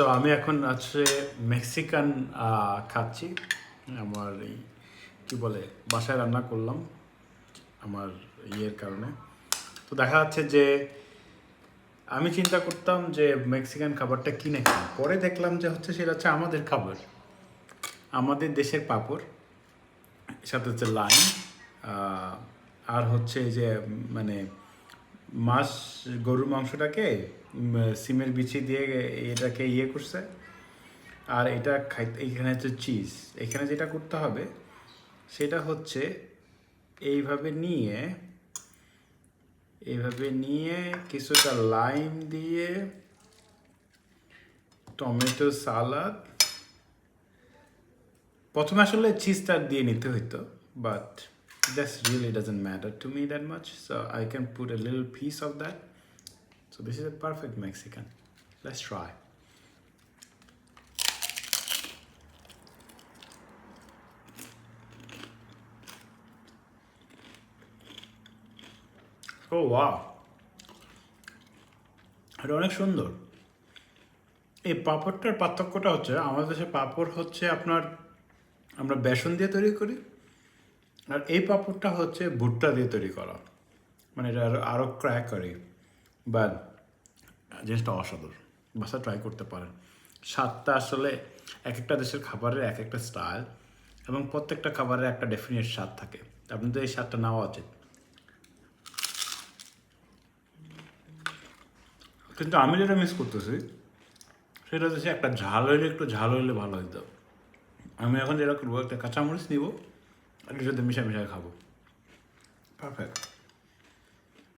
So আমি এখন আছে মেক্সিকান খাচ্ছি। আমার এই, কী বলে, বাসায় রান্না করলাম আমার ইয়ের কারণে। তো দেখা যাচ্ছে যে, আমি চিন্তা করতাম যে মেক্সিকান খাবারটা কিনে খাই পরে দেখলাম যে হচ্ছে সেটা হচ্ছে আমাদের খাবার। আমাদের দেশের পাপড়, সাথে হচ্ছে লাইন আর হচ্ছে যে মানে মাছ, গরুর মাংসটাকে সিমের বিচি দিয়ে এটাকে ইয়ে করছে। আর এটা খাইতে, এখানে হচ্ছে চিজ এখানে যেটা করতে হবে, সেটা হচ্ছে এইভাবে নিয়ে এইভাবে নিয়ে কিছুটা লাইম দিয়ে টমেটো সালাদ। প্রথমে আসলে চিজটা দিয়ে নিতে হইতো but that's really doesn't matter to me that much so I can put a little piece of that so this is a perfect Mexican let's try oh wow এটা অনেক সুন্দর। এই পাঁপড়টার পার্থক্যটা হচ্ছে, আমাদের দেশে পাঁপড় হচ্ছে আপনার, আমরা বেসন দিয়ে তৈরি করি। আর এই পাঁপড়টা হচ্ছে ভুট্টা দিয়ে তৈরি করা। মানে এটা আরও আরও ক্র্যাক করে বা জিনিসটা অসাধারণ। বাসা ট্রাই করতে পারেন। স্বাদটা আসলে এক একটা দেশের খাবারের এক একটা স্টাইল এবং প্রত্যেকটা খাবারের একটা ডেফিনেট স্বাদ থাকে। আপনাদের এই স্বাদটা নেওয়া উচিত। কিন্তু আমি যেটা মিস করতেছি, সেটা হচ্ছে একটা ঝাল হইলে একটু ঝাল হইলে ভালো হইতো। আমি এখন যেটা করব, একটা কাঁচামরিচ নিব। আর সাথে মিশা মিশাই খাব। পারফেক্ট